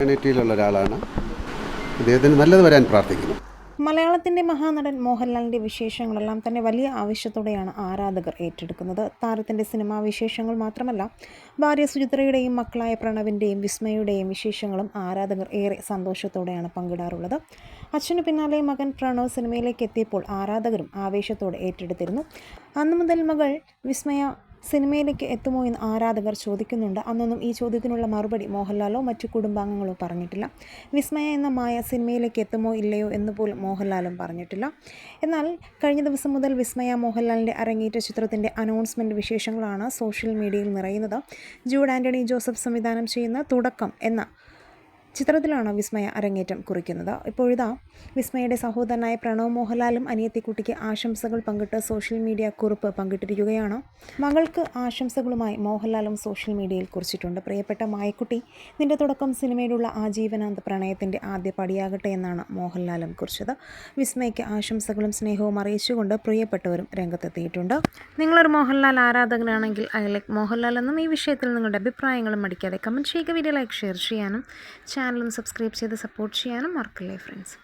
കമ്മ്യൂണിറ്റിയിലുള്ള ഒരാളാണ്. അദ്ദേഹത്തിന് നല്ലത് വരാൻ പ്രാർത്ഥിക്കുന്നു. മലയാളത്തിന്റെ മഹാനടൻ മോഹൻലാലിന്റെ വിശേഷങ്ങളെല്ലാം തന്നെ വലിയ ആവശ്യത്തോടെയാണ് ആരാധകർ ഏറ്റെടുക്കുന്നത്. താരത്തിന്റെ സിനിമാ വിശേഷങ്ങൾ മാത്രമല്ല ഭാര്യ സുചിത്രയുടെയും മക്കളായ പ്രണവിന്റെയും വിസ്മയുടെയും വിശേഷങ്ങളും ആരാധകർ ഏറെ സന്തോഷത്തോടെയാണ് പങ്കിടാറുള്ളത്. അച്ഛനു പിന്നാലെ മകൻ പ്രണവ് സിനിമയിലേക്ക് എത്തിയപ്പോൾ ആരാധകരും ആവേശത്തോടെ ഏറ്റെടുത്തിരുന്നു. അന്നു മുതൽ മകൾ വിസ്മയ സിനിമയിലേക്ക് എത്തുമോ എന്ന് ആരാധകർ ചോദിക്കുന്നുണ്ട്. അന്നൊന്നും ഈ ചോദ്യത്തിനുള്ള മറുപടി മോഹൻലാലോ മറ്റു കുടുംബാംഗങ്ങളോ പറഞ്ഞിട്ടില്ല. വിസ്മയ എന്ന മായ സിനിമയിലേക്ക് എത്തുമോ ഇല്ലയോ എന്ന് പോലും മോഹൻലാലും പറഞ്ഞിട്ടില്ല. എന്നാൽ കഴിഞ്ഞ ദിവസം മുതൽ വിസ്മയ മോഹൻലാലിന്റെ അരങ്ങേറ്റ ചിത്രത്തിന്റെ അനൗൺസ്മെന്റ് വിശേഷങ്ങളാണ് സോഷ്യൽ മീഡിയയിൽ നിറയുന്നത്. ജൂഡ് ആന്റണി ജോസഫ് സംവിധാനം ചെയ്യുന്ന തുടക്കം എന്ന ചിത്രത്തിലാണ് വിസ്മയ അരങ്ങേറ്റം കുറിക്കുന്നത്. ഇപ്പോഴിതാ വിസ്മയുടെ സഹോദരനായ പ്രണവ് മോഹൻലാലും അനിയത്തിക്കുട്ടിക്ക് ആശംസകൾ പങ്കിട്ട് സോഷ്യൽ മീഡിയ കുറിപ്പ് പങ്കിട്ടിരിക്കുകയാണ്. മകൾക്ക് ആശംസകളുമായി മോഹൻലാലും സോഷ്യൽ മീഡിയയിൽ കുറിച്ചിട്ടുണ്ട്. പ്രിയപ്പെട്ട മായക്കുട്ടി നിന്റെ തുടക്കം സിനിമയിലുള്ള ആജീവനാന്ത പ്രണയത്തിന്റെ ആദ്യ പടിയാകട്ടെ എന്നാണ് മോഹൻലാലും കുറിച്ചത്. വിസ്മയ്ക്ക് ആശംസകളും സ്നേഹവും അറിയിച്ചുകൊണ്ട് പ്രിയപ്പെട്ടവരും രംഗത്തെത്തിയിട്ടുണ്ട്. നിങ്ങളൊരു മോഹൻലാൽ ആരാധകനാണെങ്കിൽ ഐ ലൈക്ക് മോഹൻലാൽ എന്നും ഈ വിഷയത്തിൽ നിങ്ങളുടെ അഭിപ്രായങ്ങളും മടിക്കാതെ കമന്റ് ചെയ്യുക. വീഡിയോ ലൈക്ക് ഷെയർ ചെയ്യാനും ചാനലും സബ്സ്ക്രൈബ് ചെയ്ത് സപ്പോർട്ട് ചെയ്യാനും മറക്കില്ലേ ഫ്രണ്ട്സ്